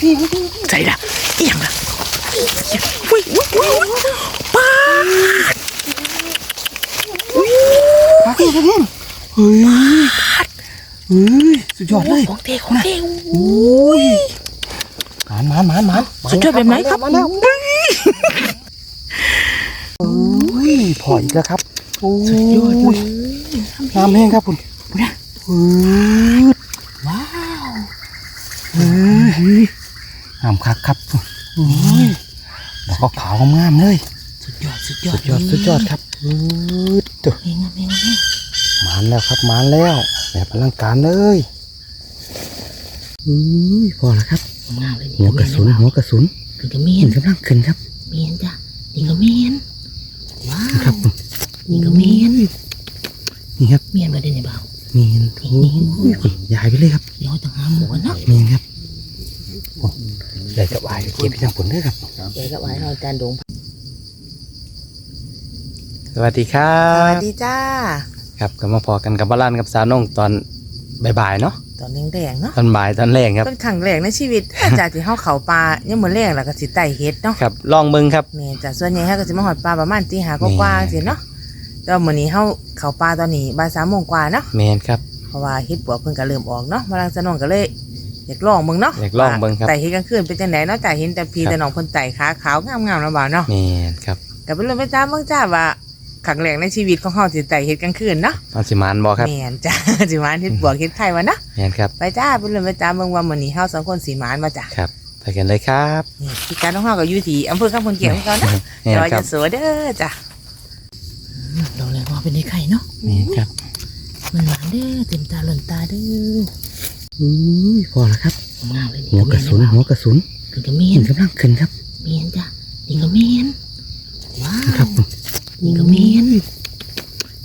พี่พี่พี่ใส่ละอีหยังล่ะอุ้ยอุ้ยอุ้ยอุ้ยป้าดพี่พี่พี่เฮ้ยเฮ้ยสุดยอดเลยของเทของเทโอ้ยหมานหมานหมานหมานสุดยอดแบบไหนครับมาแล้วโอ้ยพออีกแล้วครับโอ้ยยอดเลยงามแห้งครับคุณคุณนะเฮ้ยว้าวเฮ้ย งามคักครับโอ้ยดอกขาวๆงามๆเลยสุดยอดสุดยอสุดดยอดสุดยอดครับเฮ้ยตัวเองครับเองครับหมานแล้วครับหมานแล้ว แบบพลังการเลยเฮ้ยพอแล้วครับงามเลยหัวกระสุนหัวกระสุนถึงกับเมีเห็ยนนกำลังขึ้นครับเมียนจ้ะนี่ก็เมียนว้าวครับนี่ก็เมียนนี่ครับเมียนมาได้ในเบาเมียนโอ้ยคุณยายไปเลยครับเดี๋ยวจะหาหมูเนาะเมียนครับโอ้ เดี๋ยวจะวายเก็บที่ทางผลด้วยครับ เดี๋ยวก็ไว้เราจานดงสวัสดีครัสวับสดีจ้า ครับก็มาพอกันกับบ้านกับสาวนงตอนบ่ายๆเนาะตอนแดงๆเนาะตอนบ่ายตอนแรกครับ เป็นครั้งแรกในชีวิตจากที่เฮาเขาป่ายังมื้อแรกแล้วก็สิไต่เฮ็ดเนาะครับลองเบิ่งครับ แม่จ้ะส่วนใหญ่เฮาก็สิมาหอดปลาประมาณตีห้ากว่าๆสิเนาะแต่ว่ามื้อนี้เฮาเข้าป่าตอนนี้บ่าย3โมงกว่าเนาะเมนครับ เพราะว่าเฮ็ดปวกเพิ่นก็เริ่มออกเนาะมาลังสนองก็เลย อยากลองเบิ่งเนาะอยากลองเบิ่งครับไต่เฮ็ดกลางคืนเป็นจังไดเนาะแต่เห็นแต่พี่ครับแต่น้องเพิ่นไต่ขาขาวงามๆเนาะบ่าวเนาะเมนครับก็เป็นเรื่องไปตามเบิ่งจ้าว่าครั้งแรกในชีวิตของเฮาสิไต่เฮ็ดกลางคืนเนาะตอนสิมานบอครับแม่นจ้าสิมาเฮ็ดปวกเฮ็ดไข่วะเนาะเมนครับไปจ้าเป็นเรื่องไปตามเบิ่งว่ามื้อนี้เฮาสองคนสิมานมาจ้ะครับไปกันเลยครับนี่ที่การของเฮาก็อยู่ที่อำเภอคำพลเกียงของเราเนาะเมนเราครัจะบสวยเด้อจ้ะดอกแรกว่าเป็นไข่เนาะเมนครับ มันหวานเด้อเต็มตาหล่นตาเด้อ อุ้ยพอแล้วครับงามเลยหัวกระสุนหัวกระสุนถึงกับเมียเห็นนกำลังขึ้นครับเมียนจ้ะนี่ก็เมียนว้าครัวบนี่ก็เมียน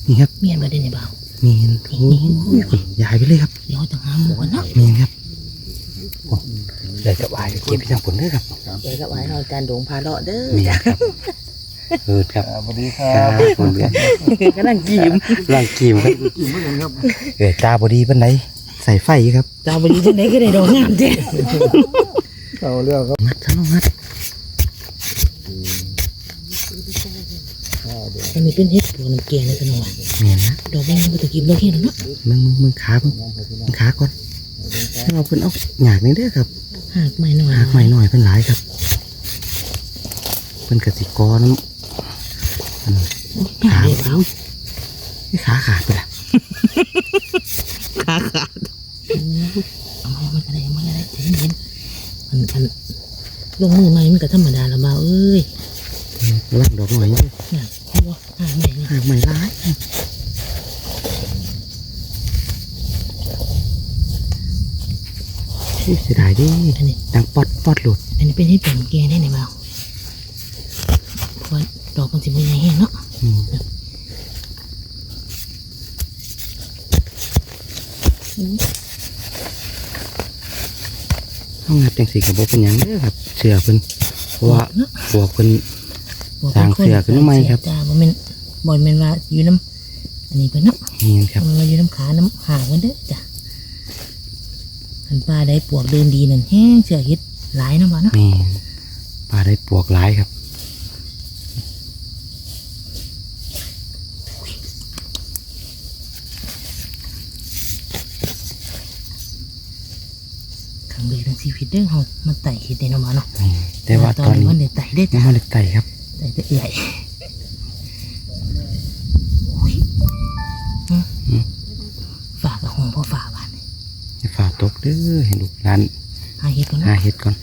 นี่ครับเมียนมาได้ในเบาเมนโอ้ยคุณยายไปเลยครับเดี๋ยวจะหาหมูเนาะเมนครับโอ้เดี๋ยวจะวายเก็บที่ทางผลด้วยครับเดี๋ยวก็ไว้เราจานดงพาเลาะเด้อเมนจ้ะครับเออครับสวัสดีคครัรับบคุณครับก็นั่งกิมร่างกีมครับกินเมื่อกันครับเออตาบอดีเป็นไร ใส่ไฟครับตาบดีจังไดก็ได้ดอกงามเจ้เอาเรื่องครับงัดทั้งงัดอันนี้เป็นเห็ดปวกน้ำแกงเลยกันหน่อยเมียนนะดอกแดงมันจะกินดอกเห็ดเนาะมึงมึงมึงขามึงมึงขาก่อนให้เราเพิ่นเอาหยากนี่เด้อครับหากไม่หน่อยหากใหม่หน่อยเพิ่นหลายครับเพิ่นกสิกรน้ำอันหาเลยเปล่านี่ขาขาดไปละ ขาขาดเอามามันก็ได้มันก็ได้ใจเย็นมันมันลงมือใหม่มันก็ธรรมดาละเบาเอ้ยร่างดอกหน่อยนี่น่ะเห็นบ่หาใหม่นี่หาใหม่ร้ายอุ๊ยเสียดายดิอันนี้ดังปอดปอดหลุดอันนี้เป็นเห็ดปวกน้ำแกได้ในเบาเพราะว่าดอกมันสิบ่ใหญ่แห้งเนาะ อืมเอา งัดจังสีกับโบเป็นหยังเด้อครับ เสือเพิ่นเพราะว่าเนาะบวกเพิ่นสร้างเสือขึ้นมาใหม่ครับ จ้าบ่แม่นบ่แม่นว่าอยู่น้ำอันนี้เพิ่นเนาะเห็นครับมันมาอยู่น้ำขาน้ำหางมันเด้อจ้ะอันปลาได้ปวกเดินดีนั่นแห้งเสือเฮ็ดหลายเนาะบ่เนาะแม่นปลาได้ปวกหลายครับ ค รั้งแรกในชีวิตเด้อเฮามันไต่เฮ็ดได้เนาะบ่เนาะแต่ว่าตอนนี้มันได้ไต่ได้อยัจ้ะไม่ได้ไต่ครับไต่แต่ใหญ่ฝากกับห้องพ่อฝาบ้านฝ่าตกเด้อให้ลูกร้านหาเฮ็ดก่อนหาเนาะเห็ดก่อน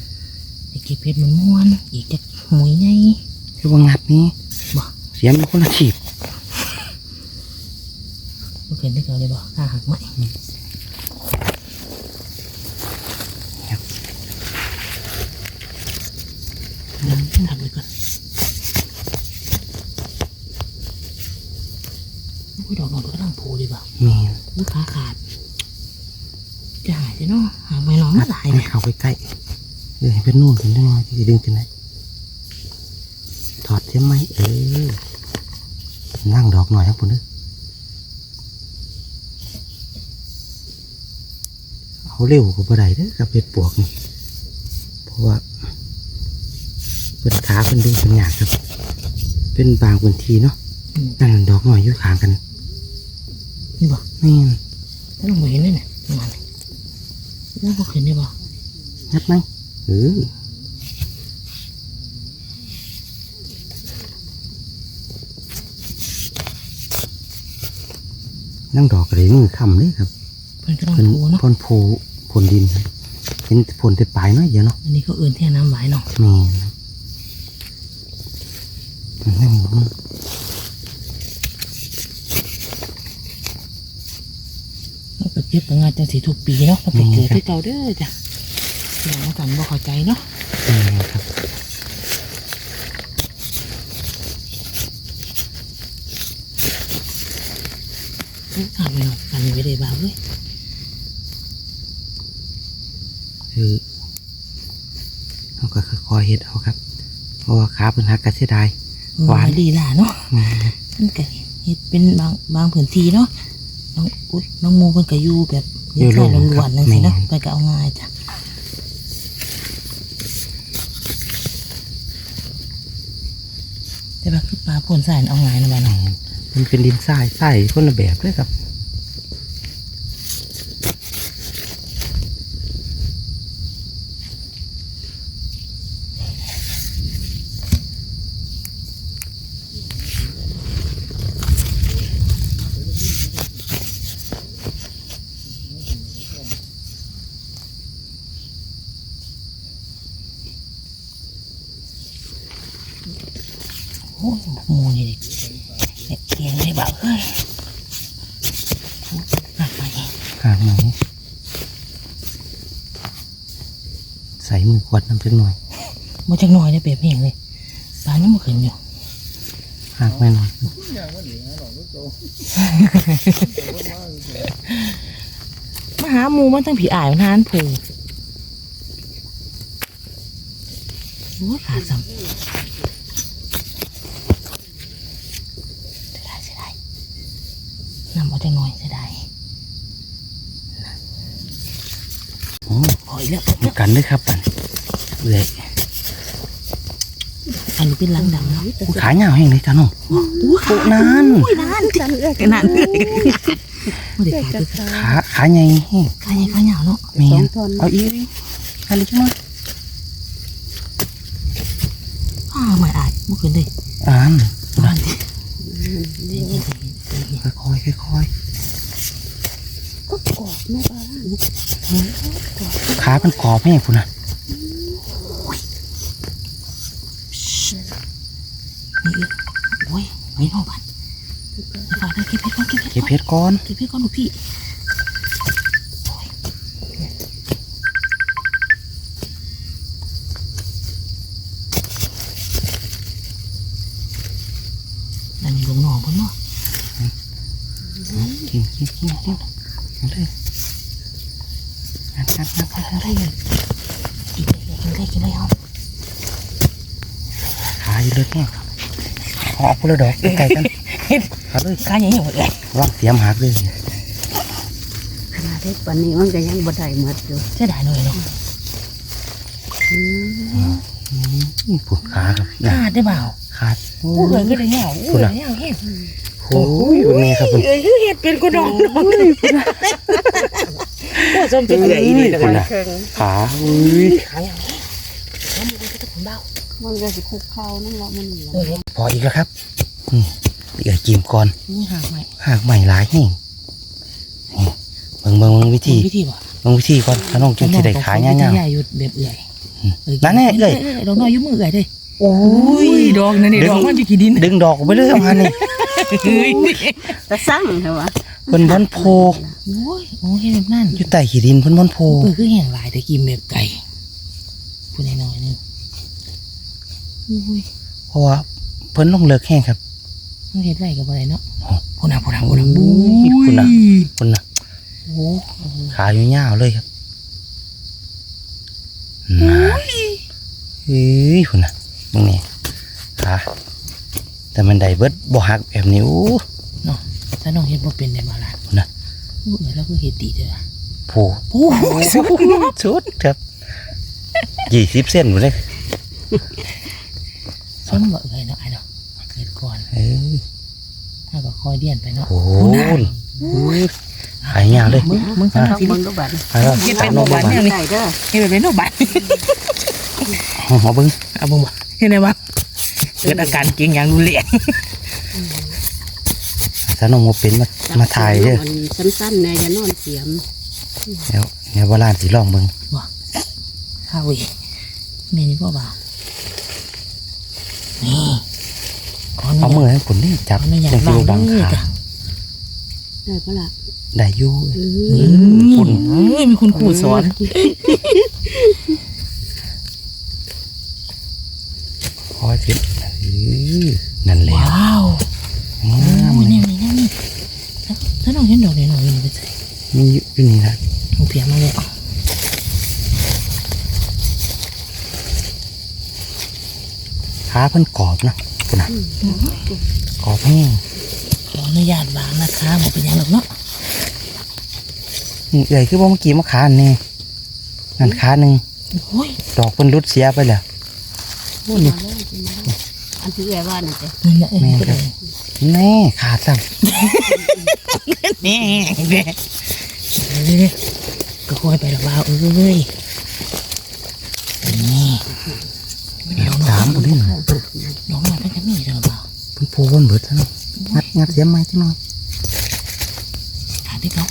ไปเก็บเฮ็ดมันม่วนอีกจักหมุยใหญ่คือว่างัดนี้บ่เสียมคนละฉีดบ่เคยได้เก่าเลยบ่ถ้าหักไหม ทำไปก่อนอุ้ยดอกนอนก็ต้องผูดีป่ะ แม่นลูกค้าขาดจะหายจะเนาะหางไม่น้องมาหลายให้เนี่ยเข้าไปใกล้เออให้เป็นนู่นถึงได้มาที่จะดึงถึงไหนถอดเสียมไหมเออนั่งดอกหน่อยครับผมเด้อเอาเร็วกว่าบ่ได้เด้อกับเห็ดปวกนี่ราะว่าเป็นขาเป็นดึงเป็นหยากครับ เป็นบางพื้นที่เนาะอืมนั่นดอกหน่อยอยู่ข้างกัน นี่บ่นี่ถ้าลงมาเห็นเลยเนี่ยประมาณนี้ว่าบ่ขึ้นได้บ่ยัดไหมเออนั่งดอกกระเดมือคำเลยครับเพิ่นก็ต้องเป็นโผล่เนาะพ่นโพพ่นดินครับเป็นพ่นแต่ปลายน้อยเดียวเนาะอันนี้ก็เอื่นแท่น้ำไหวเนาะแม่นครับนั่นมัน เราไปเก็บกับ งานจังสีทุกปีเนาะเราไปเกิดที่เก่าเด้อจ้ะอย่างนั้นกันบ่เข้าใจเนาะแม่นครับอ่านไปหน่อยกันไม่ได้บ้าเว้ยคือเราก็ค่อยๆเฮ็ดเอาครับเพราะว่าขาเป็นหักกระเสียดายหวานลีลาเนาะแม่นมันก็เฮ็ดเป็นบางบางพื้นที่เนาะ น้องอุ้ยน้องโมเพิ่นก็อยู่แบบเลี้ยงไก่ล้วนๆนั่นสิเนาะไปก็เอาง่ายจ้ะแต่ว่าคือปลาพ่นใส่เอาง่ายนะบ้านเนาะมันเป็นดินทรายทรายคนละแบบเลยครับ โอ้ยโมนี่ดิเด็กเกียงได้บ่าเอ้ยหนักไป หางไหนใส่มือข วดน้ำจักหน่อยมาจักหน่อยได้เปรียบเองเลยปลานี่มันขึ้นอยู่หางไม่หน่อยมาหาหมูมันตั้งผีอ่ายมันหานผูโอ้ยขาดซ้ำเสียดายเสียดายนำเอาจังหน่อยเสียดายโอ้ขออีกแล้วเหมือนกันเลยครับปัน เลยอันนี้เป็นหลังดำเนาะขาเหงาแห้งเลยจ้าน้องอู้ขาโอ้นานอุ้ยนานจังเลยนานเลยไม่ได้ขาดด้วยขาขาใหญ่แห้งขาใหญ่ขาเหยาวเนาะแม่นเอาอีกดิเอะไรจังหน่อยอ้าวไม่อายเมื่อคืนเลยอ่านบ้านดิค่อยๆค่อยก็กรอบแม่ปลาๆขาเป็นกรอบแห้งคุณนะ นี่อีกโอ้ย ไม่รอบ้านไปฝากได้เก็บเพชรก่อนเก็บเพเก็ชบรเพชรก่อนเก็บเพชรก่อนลูกพี่นั่นนี่ลงหนองเพิ่นเนาะกินกินกินกินเอาเลยงัดงัดงัดงัดงัดได้เลยกินได้กินได้กินได้เอาขาอยู่เลยแห้งเอา ออกไปเลยดอกไก่กันเอาเลยข้าอย่างนี้หมดเลยวางเสียมหักเลยขนาดเล็กปานนี้มันก็ยังบ่ได้หมดอยู่เสียดายหน่อยเนาะอืมอืมปวดขาครับนะขาดได้เปล่าขาดโอ้อู้เลยยก็ได้เหงาอู้เลยเหงาแห้งโอ้ยวันนี้ครับคุณเอ้ยเห็ดเป็นกระดองดองเลยโอ้ส้มเป็นเหลืออีนี่นะคุณคะนะขาอุ้ยขาอย่างนี้น้ำมันก็จะผลเบา มันก็สิคุกเข้านั่นแหละมันเหลือเออพออีกแล้วครับอืมเดี๋ยวจิ้มก่อนนี่หางใหม่หากใหม่หลายนี่นี่เบิ่งเบิ่งเบิ่งวิธีวิธีบ่เบิ่งวิธีก่อนถ้าน้องจึงสิได้ขาเงี้ยใหญ่อยู่แบบเอื่อยนั่นแน่เอ้ยดอกน้อยอยู่มือเอื่อยเลยโอ้อุ้ยดอกนั่นนี่ดอกมันอยู่กี่ดินดึงดอกออกไปเลยมานี่เฮ้ยแต่สั่งเหรอวะเพิ่นบอนโพโอ้ยโอ้ยเห็นแบบนั้นอยู่ใต้ขี้ดินเพิ่นบอนโพเออคือแห้งหลายแต่กินแบบไก่พูดน้อยๆนึงอุ้ย เพราะว่าเพิ่นลงเลิกแห้งครับมันเห็ดไรกับอะไรเนาะอ๋อพูดนะพูดนะพูดนะโอ้บุ้ยพูดนะยเพิ่นน่ะโอ้ขาอยู่ยาวเลยครับน่าเฮ้ยพุ่นน่ะมึงนี่ขาแต่มันได้เบิดบ่หักแบบนี้โอ้ถ้าน้องเห็ดบ่เป็นได้มาละนะโอ้ยแล้วก็เห็ดดีเด้อโพโอ้ยสุดสุดครับยี่สิบเส้นหมดเลย ส้มบ่เอ้ยเนาะไอ้เนาะเกิดก่อนเอ้ยถ้าก็คอยเดียนไปเนาะโอ้โหหายยาวเลยมึงมึงต้ทำองสิเบิ่งดูบัดหายแล้วเก็บเป็นน้องโมบายบ้านเนี่ยได้เด้อเห็นแบบเป็นโนบัตหอเบิ้งเอาบุ้งบ่เห็นไหมวะเกิดอาการเก่งอย่างรุนแรงถ้าน้องโมเป็นมามาถ่ายเด้อมันสั้นๆแน่อย่านอนเสียมเดี๋ยวเดี๋ยวโบราณสิลองเบิ้งข้าวอีเมนี่พ่อบ่าว นี่ขออนุเอาญาตมือให้คนนี่จับขออนุญาตจังสิวางบ่บังมือขาจ้ะ ได้ปะล่ะได้อยู่เออือมปุ่นเอ้ยมีคุณครูสอนคอยสิเออนั่นแหละว้าวงามโอ้ยนี่นี่นี่ถ้าน้องเห็นดอกนี่น้องนี่ไปใส่มีอยู่นี่นะน้องเพียมาเลยขา เพิ่นกรอบนะคุณน่ะกรอบแห้งขออนุญาตวางนะคะหมดเป็นหยังหรอกเนาะนี่เอ่ยคือว่าเมื่อกี้มาขาอันนี่นั่นขาหนึ่งโอ้ยดอกเพิ่นรุดเสียไปแล้วโอ้นี่อันที่แกว่าน่ะจ้ะนี่แหละแม่ครับแน่ขาดซ้แม่แม่เอ้ยก็ค่อยไปดอกว่าวเอ้ยนี่ำสามคนนี้นะ น้องน้อยเป็นจะมีดอกว่าวเพิ่นโพเพิ่นเบิดซะเนาะงัดงัดเสียมไม้จังหน่อยขาดที่เขา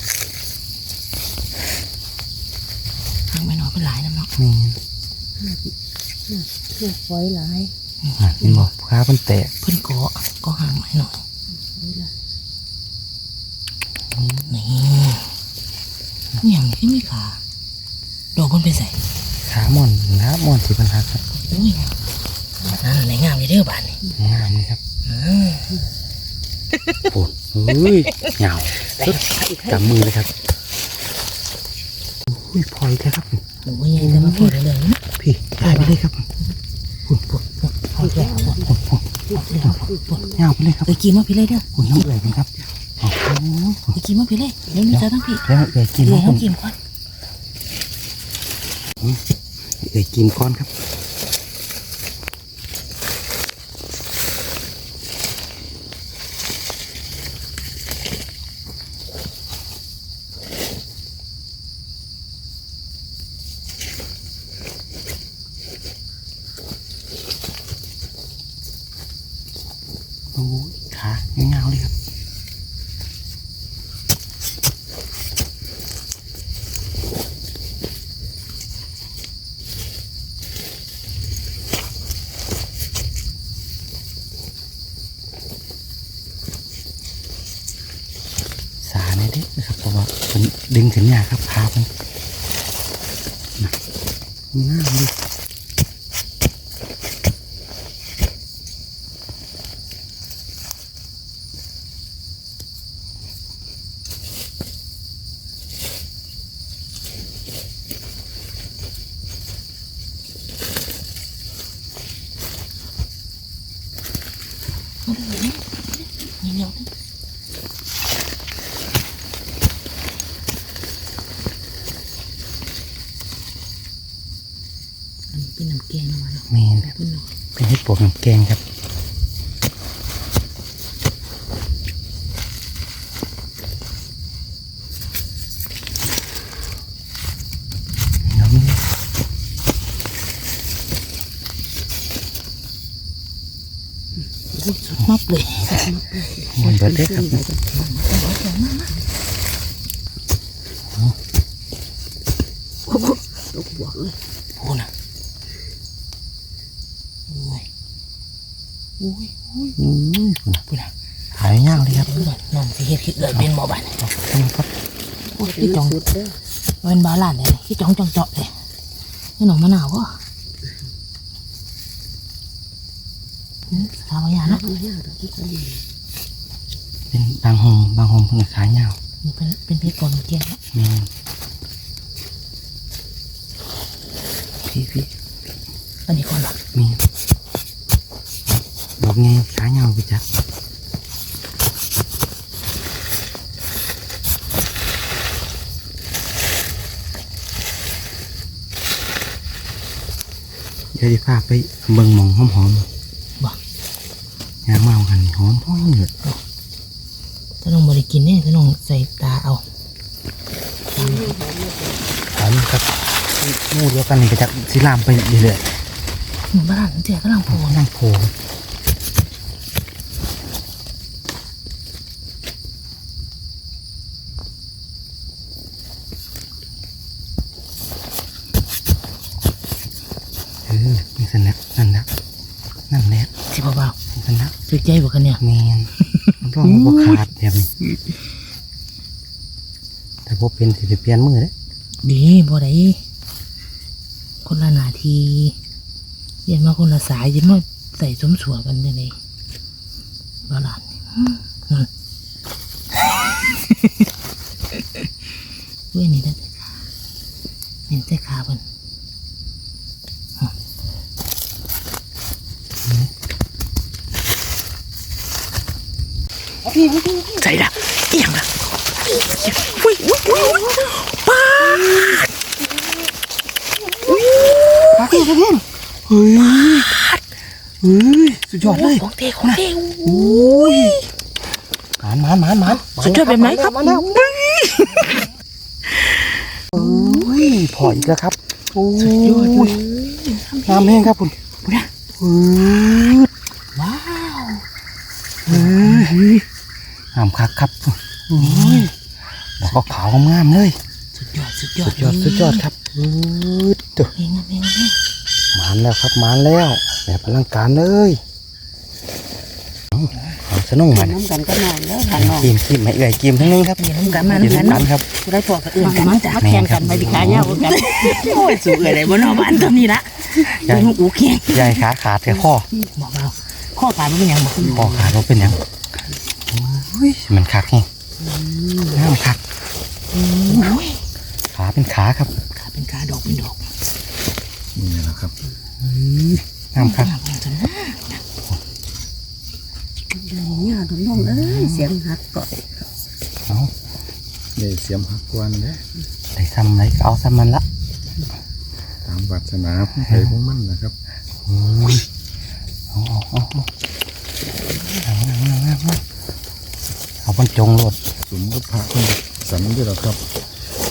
ทางไม่น้อยเป็นหลายน้ำเนาะนี่เพื่อไว้หลายอะเห็นบอกขาเพิ่นแตกเพิ่นเกาะก็ห่างไว้หน่อยนี่นี่อย่างนี้ที่มีขาดอกมันเป็นใส่ขาม่อนนะม่อนสิเพิ่นหักครับอุ้ย นั่นในงามเลยเด้อบานนี่งามเลยครับโอ้ยเหงาสุดกำมือเลยครับอุ้ยพลอยแท้ครับหนูว่ายังจะมาพูดเรื่องนี้พี่ได้ไปเลยครับปุ่นปุ่นปุ่นเอาแล้วปุ่นโอ้โหปุ่นปุ่นเหงาไปเลยครับเอ้ยกินมาพี่เลยเด้อโอ้ยน้องเอ๋ยครับโอ้โหเอ้ยกินมาพี่เลยเดี๋ยวมีเจ้าทั้งพี่แล้วเอ๋ยกินเดี๋ยวครัเขาบกินก่อนเอ๋ยกินก้อนครับ โอ้ยขาเงาๆเลยครับ สาในเด็กนะครับเพราะว่ามัน ดึงถึงยากครับพามันนะง่ายเลยนี่เดี๋ยว อันนี้เป็นน้ำแกงมาเนาะ แม่น แบบนี้เนาะ เป็นเห็ดป วกน้ำแกงครับเดี๋ยวนี้สุดมากเลยมันเบิดได้ครับโอ้โหตกบวกเลยพูดนะโอ้ย โอ้ยอืมพูดนะหายยากเลยครับเดี๋ยวก่อนน้องสิเฮ็ดคือเอื้อยเป็นหมอบ้านเอาขึ้นครับโอ้ยเป็นพี่จองสุดเด้อเป็นบาลานเลยพี่จองจองเจาะเลยนี่หนองมะนาวก็ทำอะไรอย่างรันะกไม่ยากดอกที่คนดีเป็นบางหงบางหงเพิ่งขายยาวนี่เป็นเป็นพี่ก่อนเกียนแม่นพี่พี่อันนี้ก่อนหรอมี บอกไงขายาวไปจักดี๋ยวจะพาไปเบิ่งหมองหอมหอมบ่ยางเมากันหอมหอมเลยถ้าน้องบริกินเนี่ยถ้าน้องใส่ตาเอาหอมครับหมูเดียวกันนี่ก็จะสิลามไปเรื่อยหนูบ้านเจ๊กำลังโผล่ๆนั่งโผล่เออนี่สันนะนั่นนะนั่นแหละ สิเบา สันนะ ๆฝึก ใจบ่กันเนี่ย แมนมันร้องบ่ขาดแบบนี้แต่พอเป็นสิไปเปลี่ยนมือเด้ดีบ่ได้คนละหนาทีเรียนมาคนละสายอยินมาใส่สมสัวกันยังไงบ้าหลานนั่นเว้ยนี่ได้แต่ขาเห็นแต่ขาเพิ่น ใส่ละอีหยังละอุ้ยอุ้ยอุ้ยอุ้ยป้าดพักเพื่อนเพื่อนเฮ้ยเฮ้ยสุดยอดเลยของเทของเทโอ้ยหมานหมานหมานหมานสุดยอดแบบไหนครับมาแล้วโอ้ยพออีกแล้วครับโอ้ยยอดเลยน้ำแห้งครับคุณคุณนะเฮ้ย ว้าว เฮ้ยงาม คักครับโอ้ยแล้วก็ขาวงามๆเลย สุดยอดสุดยอสุดดยอดสุดยอดครับเฮ้ยตัวเองนะเองนะหมานแล้วครับหมานแล้วแบบพลังการเลยเอาเอาสนุกมันน้ำกันก็นอนแล้วค่ะน้องกิมกิมไม่เอ่ยกิมทั้งนึงครับเรียนน้ำกันมากินน้ำกันน้ำกันครับได้พอกับอื่นกันมาจ้ะมาแข่งกันไปดิขายาวกันโอ้ยสูงเลยเลยบนนอบ้านตอนนี้ละใหญ่เป็นอูเคียงใหญ่ขาขาดแค่ข้อบอกเราข้อขาดมันเป็นหยังบอกข้อขาดว่าเป็นหยังโอ้ย มันคักไงน้ำคักโอ้ยขาเป็นขาครับ ขาเป็นขาดอกเป็นดอกนี่แหละครับน้ำคักงามจังนะเนี่ยทุกน้องเอ้ยเสียงหักก็เอานี่เสียมหักกวนเด้ได้ซ้ำไรก็เอาซ้ำมันละ ตามวัสนาผู้ใครของมันนะครับ เอาบนจงโลดสมกับพระคนสันด้วยหรอครับ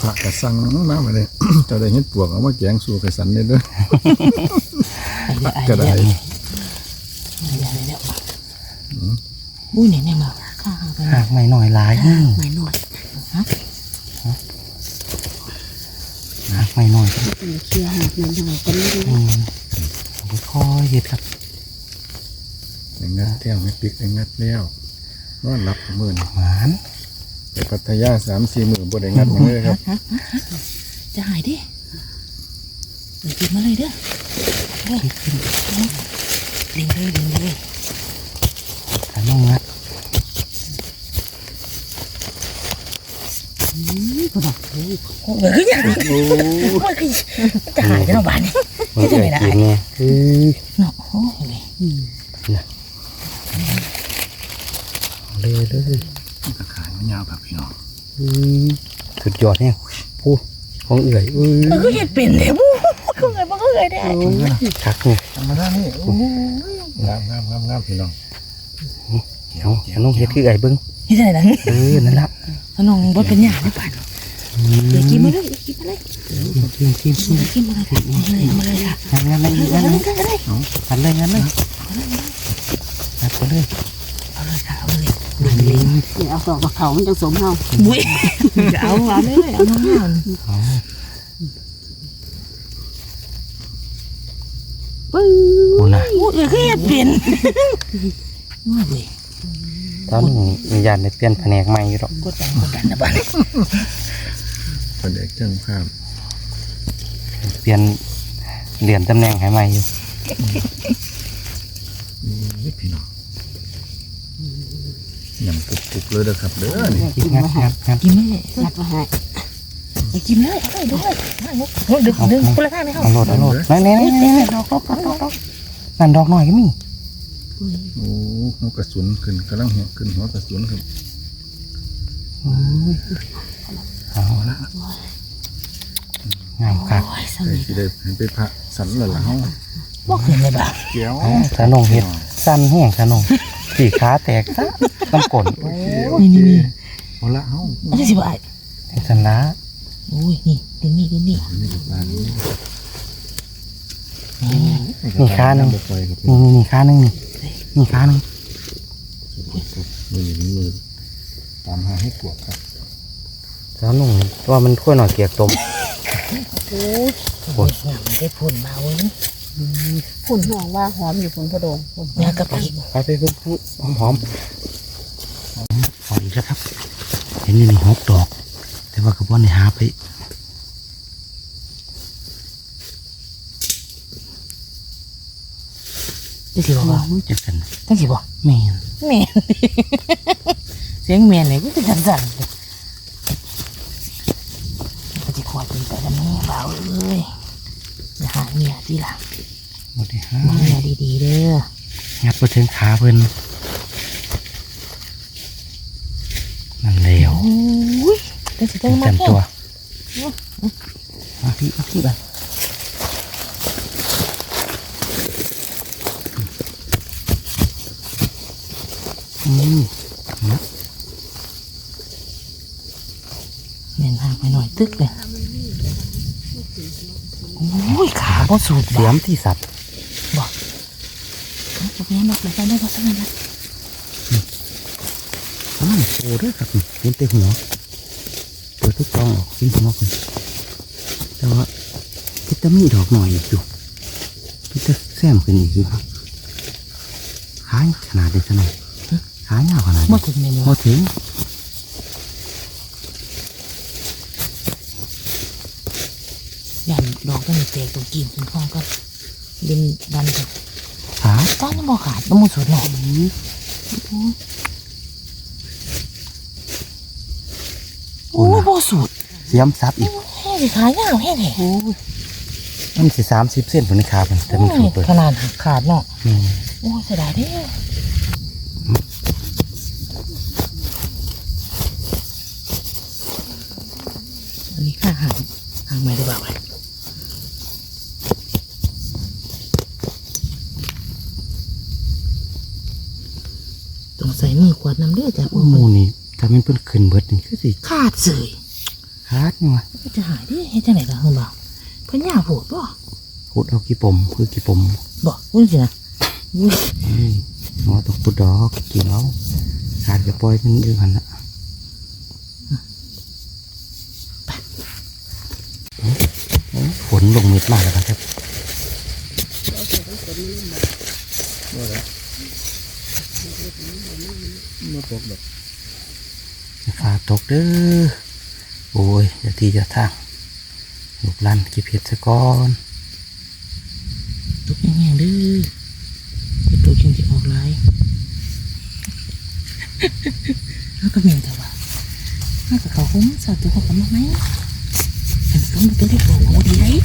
พระกระสังมามาเลย เจะได้เห็ดปวกเอามาแกงสู่กระสันเนี่ยเด้อไอ้ก็เด้ได้อไอ้เด้อไอ้เด้ออุ้ยเนี่ยเนี่ยมาข้างไปหากไม่หน่อยหลายนี่ไม่น้อยหากไม่หน่อยเป็นเคลียร์หักนั่นทำไมเป็นไม่ได้อืมเอาไปค่อยเห็ดครับ ได้งัดแก้วไม่ปิกได้งัดแล้ว นอนหลับมื่นหวานไปพัทยาสามสี่หมื่นบ่ได้งัดหยังเลยครับ จะหายดิเดี๋ยวกินมาเลยเด้อเด้อเลิงเลยเลิงเลยแต่น้องงัดก็บอกเฮ้ยโอ้ยคืออย่างนี้โอ้ยคือจะหายจะนบ้านนี่มันจะเอ่ไหนยล่ะกินไงคือเนาะโอ้ยเลยเลย ตะขายมันยาวแบบพี่น้อง อืมสุด ยอดเนี่ยพูดของเอื่อยอุ้ยมันก็เห็ดเป็นเลยบู๊ก็เลยมันก็เลยได้คักเนี่ยธรรมดานี่โอ้ยงามงามงามงามพี่น้องเอาเอาน้องเห็ดคือไอ้เบิ้งนี่จะไหนล่ะเออนั่นละถ้าน้องบ่เป็นหยาได้ป่านเดี๋ยวกินมาเลยกินมาเลยกินกินกินกินมาเลยมาเลยค่ะงานงานอะไรงานอะไรก็ได้กันเลยงานเลยงัดไปเลย นี่เอาสอกกับเขามันจังสมเฮาบุ้ยเอาเอาเลยเอาน้องเอาเอาปึ้งคุณน่ะโอ้ยคือเห็ดเป็นว่าเว้ยตอนนี้มีญาติได้เปลี่ยนแผนกใหม่อยู่หรอกกดดันกดดันนะบ้านเป็นเด็กเจ้างภาพเปลี่ยนเหรียญตำแหน่งให้ใหม่อยู่นี่พี่น้อง ยำกรุบๆเลยนะครับเด้อนี่กินงัดงัดงัดกินไม่ได้งัดมาให้กินเลยเอาเลยด้วยดึงดึงคนละข้างเลยเขาเอาโหลดเอาโหลดนี่นี่นี่นี่ดอกดอกดอกดอกนั่นดอกหน่อยก็มีโอ้หัวกระสุนขึ้นกำลังหัวขึ้นหัวกระสุนครับเอาละงามคักโอ้ยสใครนิทที่ได้เห็นไปพระสันเลยล่ะเฮาบ่ขึ้นเลยบ่าเกี่ยวอ๋อสานงเห็ดสั้นแห้งสานงสี่ขาแตกซะ น้ำกลนนี่นี่นี่เอาละเอ้าอันนี้สิบ่ไอ้เป็นสันละโอ้ยนี่ดินนี่ดินนี่นี่ก็ปลานี่นี่ขาหนึ่งบ่ปล่อยครับนี่นี่นี่ขาหนึ่งนี่นี่ขาหนึ่งมือนี่มือตามหาให้ปวกครับสานงว่ามันค่อยหน่อยเกียกตมโอ้ยโอ้ยงามมันได้พ่นมาเว้ยฝุ่นห่วงว่าหอมอยู่ฝุ่นพะโดงงากะปิไปไปเพิ่งหอมหอม หอมอีกแล้วครับ เห็นนี่นี่หกดอก แต่ว่ากระบอกนี่หาไปจังสิบ่ว่าโอ้ยจักกันจังสิบ่แม่นแม่นเสียงแม่นนี่ก็จะสั่นๆเลยก็สิขวดกินไปแล้วแม่บ่าวเอ้ยอย่าหาเมียสิล่ะหมดเลยฮะเมียดีๆเด้องับไปถึงขาเพิ่นนั่นแล้ว โอ้ยจังสิได้มาเต็มแค่ตัวมาพี่มาพี่บ้านอืมแม่นห่างไปหน่อยตึกเลยโอ้ยขาบ่สูดเสียมที่สัตว์บอกจะไปยังดอกเลยกันได้ก็สักนั้นนะอ้าวโอ้เด้วยครับนี่เห็นแต่หัวเปิด ทุกกองออกเป็นหัวคนแต่ว่าพิตามีดอกหน่อยอยู่พิตาแซมขึ้นอีกอยู่ครับขายขนาดเด็กขนาดขายยาวขนาดมื่นี้อถึงเมนูพอถึงยันดอกก็มีเตะตรงกินถึงข้องก็ดินดันกันขาก้อนยังบ่ขาดน้ำมันสุดหน่อยโอ้ย บ่สุดเสียมซับอีกแห้สิขายาวแห้งแห้งมันสิสามสิบเส้นผลขาเป็นแต่มันสูงเปิดขนาดขาดเนาะโอ้เสียดายเด้ออันนี้ข้าหางหางไม่ได้บ่าวต้องใส่มือขวดน้ำเด้อดจ้ะโอ้หมูนี่ถ้ามันเพิ่นขึ้นเบิดนี่คือสิขาดเสย ขาดนี่วะจะหายได้เฮ็ดจังไหนล่ะเฮือบ่าวเพิ่นยาโพดบ่ขุดเอากี่ปมคือกี่ปมบ่อุ้ยสินะอุ้ยนี่หัวตกปุดดอกกี่เอาขาดกระปล่อยมันอยู่หันละโอ้ฝนลงเม็ดมากแล้วครับมาปวกแบบฟ้าตกเด้อ โอ้ยอย่าทีจะทางลูกลั่นเกิบเห็ดซะก่อนตกแห้งๆเด้อเป็นตัวจริงที่ออกลายแล้วก็เมียนแต่ว่าน่าจะเขาคงสาวตัวเขากำลังไหมอันต้องตัวที่โผล่มาดีเลย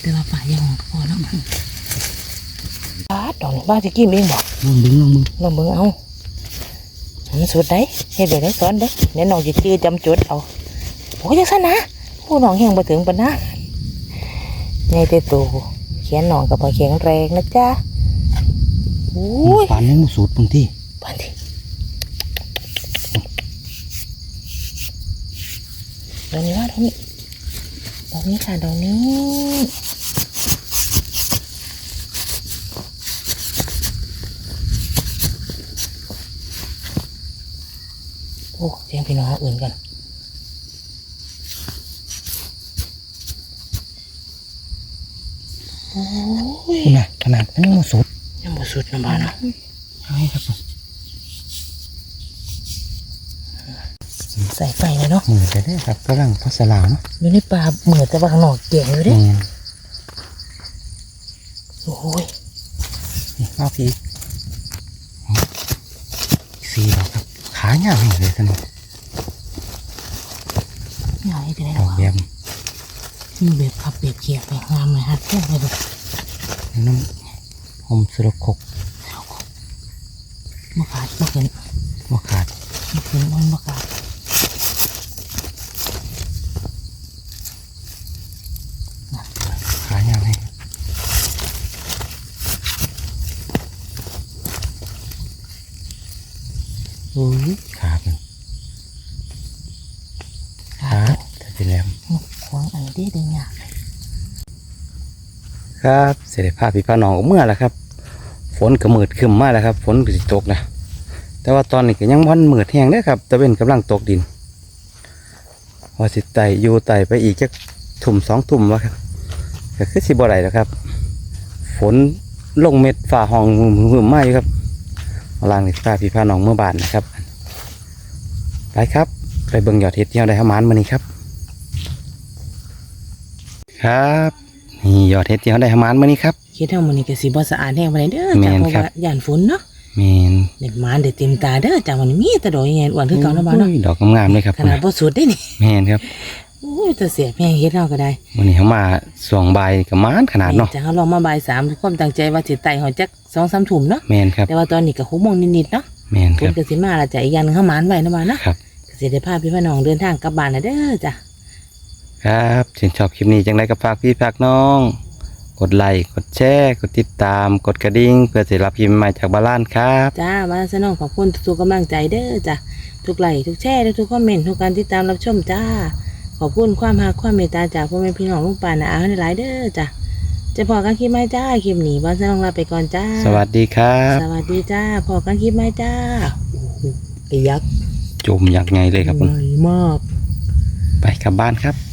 แต่ว่าป่ายังพอแล้วมั้งป้าดอกบ้าจะกินเองบอกลองดึงลองมึงลองเบิ่งเอามัน สุดได้เฮ็ดเดี๋ยวได้สอนเด้อเดี๋ยวน้องจะจื้อจำจุดเอาโอ้ยจังซั่นนะผู้น้องแห้งบ่ถึงปานนะไงแต่โตเขียนน้องก็บ่แข็งแรงนะจ๊ะโอ้ยปานยังมาสูตรบางที่ปานที่ดอกนี้ว่าดอกนี้ดอกนี้ค่ะดอกนี้ อ้เสียงพี่น้องอื่นกันโอ้ยคุณน่ะขนาดยังมาสูตรยังบ่สุดน้ำบานเนาะใช่ครับผมใส่ไฟเลยเนาะมือจะได้ครับกำลังพัสลาวเนาะอยู่ในป่าเหมือนแต่ว่าข้างนอกเก่งอยู่เด้แม่นโอ้ยนี่มาพี่ เงาเลยท่านเงาให้ไปได้หรอเบียบมีเบียบครับเบียบเขียบไปงามเลยฮะเที่ยวไปดูน้ำหอมสุรคกมะขาดมะเขินมะขาดมะเกินอ้อนมะขาดขายยังไงโอ้ย ควงอันนี้ได้ยากครับเสด็จพาพี่พาน้องเมื่อแล้วครับ ฝนก็มืดขึ้นมาแล้วครับ ฝนก็สิตกนะแต่ว่าตอนนี้ก็ยังวันมืดแห้งเด้ครับตะเวนกำลังตกดินว่าสิไตอยู่ไตไปอีกจักทุ่มสองทุ่มวะครับก็คือสิบ่ได้แล้วครับ ฝนลงเม็ดฝ่าห้องหึมๆมาอยู่ครับเอาล่างนี่พาพี่พาน้องเมื่อบานนะครับ ไปครับ ไปเบิ่งยอดเห็ดที่เราได้หามานมานี่ครับ ครับนี่ยอดเห็ดที่เราได้หามานมานี่ครับคิดเท่ามันนี่ก็สิบ่สะอาดแห้งปานใดเด้อแม่จ้ะนเพราะครับว่าย่านฝนเนาะเมนเด็ดหมานเด็ดเต็มตาเด้อจ้ะวันนี้มีแต่ดอกใหญ่ๆอ้วนคือเก่าเนาะบ้านเนาะโอ้ยดอกงามๆเลยครับขนาดบ่สุดได้นี่แมนครับโอ้ยแต่เสียแพงเฮ็ดเฮาก็ได้วันนี้เขามาสองใบกับมานขนาดเนาะจะเฮาลองมาบ่ายสามความตั้งใจว่าสิไต่หอจัก2-3ทุ่มเนาะแมนครับแต่ว่าตอนนี้ก็6โมงนิดๆเนาะแมนฝคนรับก็สิมาและจ้ะอีกอย่างหนึงเฮาหมานไว้เนาะบ้านเนาะครับก็สิได้พาพี่พี่น้องเดินทางกลับบ้านนะเด้อจ้ะ ครับชื่นชอบคลิปนี้จังไรก็ฝากพี่ฝากน้อง กดไลค์กดแชร์กดติดตาม กดกระดิ่งเพื่อจะรับคลิปใหม่จากบาลานครับ จ้าบ้านสนองขอบคุณทุกๆกำลังใจเด้อจ้ะทุกไลค์ทุกแชร์และทุกคอมเมนต์ทุกการติดตามรับชมจ้า ขอบคุณความรักความเมตตาจากพ่อแม่พี่น้องลุงป่านะอาให้หลายเด้อจ้ะจะพอกันคลิปไหมจ้าคลิปนี้บ้านสนองลาไปก่อนจ้า สวัสดีครับ สวัสดีจ้าพอกันคลิปไหมจ้าโอ้โหไอ้ยักษ์จุ่มอย่างไงเลยครับผมใหญ่มากไปกลับบ้านครับ